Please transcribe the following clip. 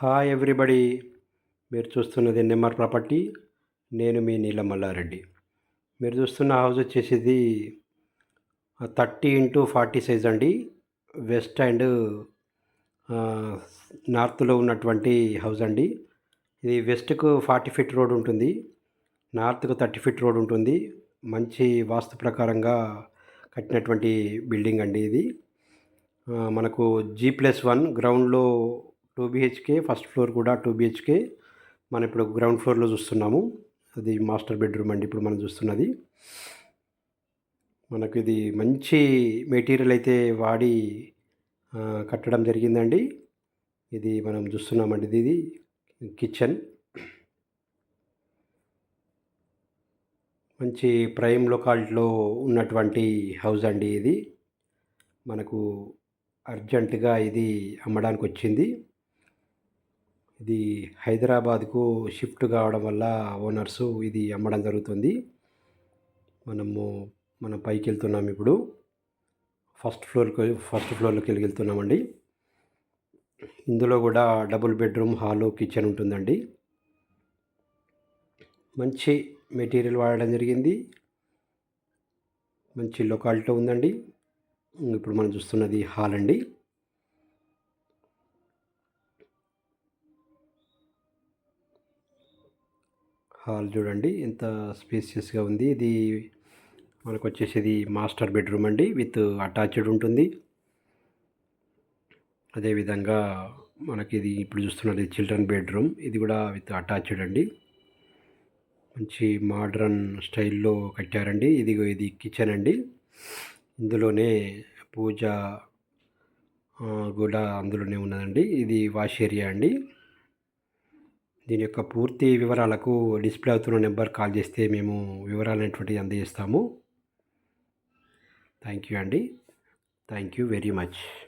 Hi everybody మీరు చూస్తున్నది నెమ్మర్ property నేను మీ నీలమల్లారెడ్డి. మీరు చూస్తున్న హౌస్ వచ్చేసి థర్టీ ఇంటూ ఫార్టీ సైజ్ అండి. వెస్ట్ అండ్ నార్త్లో ఉన్నటువంటి హౌస్ అండి. ఇది వెస్ట్కు ఫార్టీ ఫీట్ రోడ్ ఉంటుంది. నార్త్కు థర్టీ ఫీట్ రోడ్ ఉంటుంది. మంచి వాస్తు ప్రకారంగా కట్టినటువంటి బిల్డింగ్ అండి ఇది. మనకు జీ ప్లస్ వన్ గ్రౌండ్లో టూ బిహెచ్కే ఫస్ట్ ఫ్లోర్ కూడా టూ బిహెచ్కే. మనం ఇప్పుడు గ్రౌండ్ ఫ్లోర్లో చూస్తున్నాము. అది మాస్టర్ బెడ్రూమ్ అండి ఇప్పుడు మనం చూస్తున్నది. మనకు ఇది మంచి మెటీరియల్ అయితే వాడి కట్టడం జరిగిందండి. ఇది మనం చూస్తున్నామండి ఇది కిచెన్. మంచి ప్రైమ్ లొకాలిటీలో ఉన్నటువంటి హౌస్ అండి ఇది. మనకు అర్జెంటుగా ఇది అమ్మడానికి వచ్చింది ఇది హైదరాబాద్కు షిఫ్ట్ కావడం వల్ల ఓనర్సు ఇది అమ్మడం జరుగుతుంది. మనము మనం పైకి వెళ్తున్నాం ఇప్పుడు. ఫస్ట్ ఫ్లోర్కి ఫస్ట్ ఫ్లోర్లోకి వెళ్ళి వెళ్తున్నామండి. ఇందులో కూడా డబుల్ బెడ్రూమ్ హాలు కిచెన్ ఉంటుందండి. మంచి మెటీరియల్ వాడడం జరిగింది. మంచి లొకాలిటీ ఉందండి. ఇప్పుడు మనం చూస్తున్నది హాల్ అండి హాల్ చూడండి. ఎంత స్పేసియస్గా ఉంది. ఇది మనకు వచ్చేసి ఇది మాస్టర్ బెడ్రూమ్ అండి. విత్ అటాచ్డ్ ఉంటుంది. అదేవిధంగా మనకి ఇది ఇప్పుడు చూస్తున్నది చిల్డ్రన్ బెడ్రూమ్. ఇది కూడా విత్ అటాచ్డ్ అండి. మంచి మోడ్రన్ స్టైల్లో కట్టారండి. ఇది ఇది కిచెన్ అండి. ఇందులోనే పూజ కూడా అందులోనే ఉన్నదండి. ఇది వాష్ ఏరియా అండి. దీని యొక్క పూర్తి వివరాలకు డిస్ప్లే అవుతున్న నెంబర్ కాల్ చేస్తే మేము వివరాలు అనేటువంటివి అందజేస్తాము. థ్యాంక్ యూ అండి. Thank you very much.